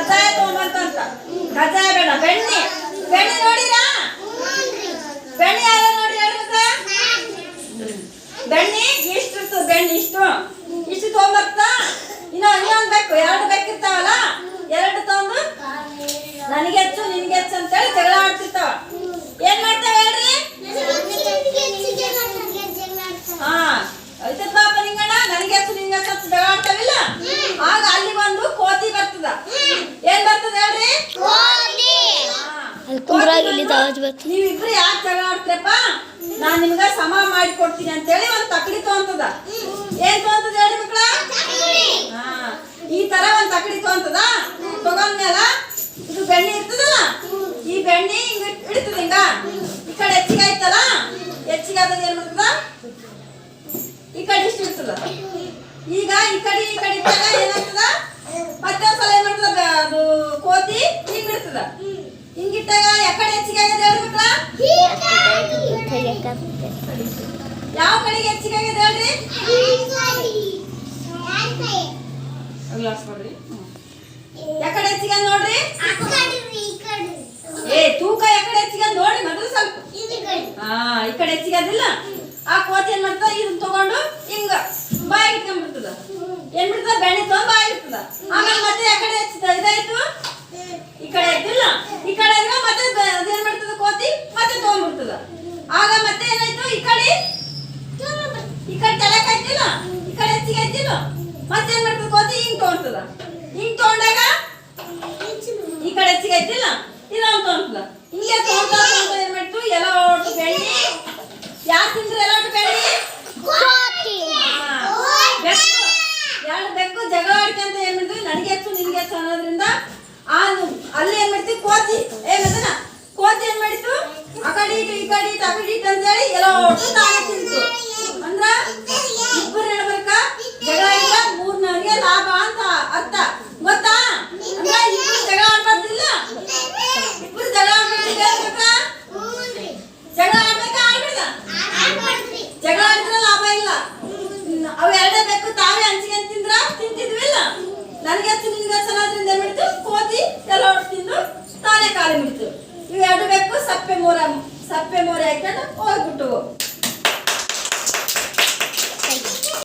ಕಜಾಯ ತಗೊಂಬಂತ ಅಂತ ಕಜಾಯ ನೀವಿಬ್ರು ಯಾಕೆ ಜಗಳ ಆಡ್ತೀರಪ್ಪ? ನಾನು ನಿಮ್ಗ ಸಮ ಮಾಡಿ ಕೊಡ್ತೀನಿ ಅಂತೇಳಿ ಒಂದ್ ತಕಡಿ ತಗೊಂತದ ಏನ್ ತಗೊಂತದ ಹೇಳಿ ಮಕ್ಕಳ ಈ ತರ ಒಂದ್ ತಕಡಿ ತಗೊಂತದ ತಗೊಂಡ್ಮೇಲ ಇದು ಬೆಣ್ಣೆ ಇರ್ತದಲ್ಲ, ಈ ಬೆಣ್ಣೆ ಹಿಂಗ ಇಡ್ತದ ಹಿಂಗ? ಈ ಕಡೆ ಹೆಚ್ಚಿಗೆ ಆಯ್ತಲ್ಲ? ಹೆಚ್ಚಿಗೆ ಆದಾಗ ಏನ್ ಮಾಡ್ತದ? ಈ ಕಡೆ ಇಷ್ಟು ಇರ್ತದ ಈಗ ಈ ಕಡೆ ಈ ಕಡೆ ಇಟ್ಟಾಗ ಏನಾಗ್ತದ? ಮತ್ತೆ ಒಂದ್ಸಲ ಏನ್ ಮಾಡ್ತದ? ಅದು ಕೋತಿ ಹಿಂಗ್ ಇಡ್ತದ ಹಿಂಗಿಟ್ಟಾಗ ಯಾಕಡೆ ಹೆಚ್ಚಿಗೆ ಆಗಿದೆ ಹೇಳ್ರಿ ಮಕ್ಳ ಯಾವ ಕಡೆಗೆ ಹೆಚ್ಚಿಗೆ ಆಗಿದೆ ಹೇಳ್ರಿ? ಗ್ಲಾಸ್ ಕೊಡ್ರಿ ಯಾಕಡೆ ಹೆಚ್ಚಿಗೆ ನೋಡ್ರಿ? ಏ ತೂಕ ಯಾಕಡೆ ಹೆಚ್ಚಿಗೆ ನೋಡಿ ನೋಡ್ರಿ? ಮೊದಲು ಸ್ವಲ್ಪ. ಹಾ ಈ ಕಡೆ ಹೆಚ್ಚಿಗೆ ಅದಿಲ್ಲ ಆ ಕೋತಿ ಏನ್ ಮಾಡ್ತಾರೆ ಇದನ್ನ ತಗೊಂಡು ಹಿಂಗ ಬಾಯಿಗೆ ಇಟ್ಕೊಂಡ್ಬಿಡ್ತದ ಏನ್ ಬಿಡ್ತದ ಬೆಣ್ಣೆ ತಗೊಂಡ್ ಬಾಯಿಗೆ ಇರ್ತದ ಆಮೇಲೆ ಮತ್ತೆ ಯಾಕಡೆ ಹೆಚ್ಚಿದ ಇದಾಯ್ತು ಈ ಕಡೆ ಎದ್ದಿಲ್ಲ ಈ ಕಡೆ ಇದ್ರೆ ಮತ್ತೆ ಬ- ಅದೇನ್ ಮಾಡ್ತದ ಕೋತಿ ಮತ್ತೆ ತಗೊಂಡ್ಬಿಡ್ತದ ಆಗ ಮತ್ತೆ ಏನಾಯ್ತು ಈ ಕಡೆ ಈ ಕಡೆ ತಲೆ ಕಟ್ಟಿಲ್ಲ ಈ ಕಡೆ ಹೆಚ್ಚಿಗೆ ಎದ್ದಿಲ್ಲ ಮತ್ತೆ ಏನ್ ಮಾಡ್ತದ ಕೋತಿ ಹಿಂಗ್ ತಗೊಂತದ ಹಿಂಗ್ ತಗೊಂಡಾಗ ಈ ಕಡೆ ಹೆಚ್ಚಿಗೆ ಎದ್ದಿಲ್ಲ ಇದೊಂದು ತಗೊಂತದ ಹಿಂಗೆ ತಗೊಂತ ತಗೊಂತ ಏನ್ ಮಾಡ್ತು ಎಲ್ಲ ಒಟ್ಟು ಬೆಳ್ಳಿ ಯಾರು ತಿಂದ್ರೆ ಎಲ್ಲ ಒಟ್ಟು ಬೆಳ್ಳಿ ಬೆಕ್ಕು ಎರಡು ಬೆಕ್ಕು ಜಗಳ ಆಡ್ಕೊಂತ ಏನ್ ಮಾಡಿದ್ವಿ ನನಗೆ ಹೆಚ್ಚು ನಿನ್ಗೆ ಹೆಚ್ಚು ಅನ್ನೋದ್ರಿಂದ ನನಗೆ ನಿನ್ಗೆ ಚೆನ್ನಾದ್ರಿಂದ ಬಿಡ್ತು ಕೋತಿ, ಎಲ್ಲ ತಿಂದು ತಾನೇ ಕಾಲು ಬಿಡ್ತು ಇವು ಎರಡು ಬೇಕು ಸಪ್ಪೆ ಮೋರ ಸಪ್ಪೆ ಮೋರೆ ಹಾಕೊಂಡು ಹೋಗ್ಬಿಟ್ಟು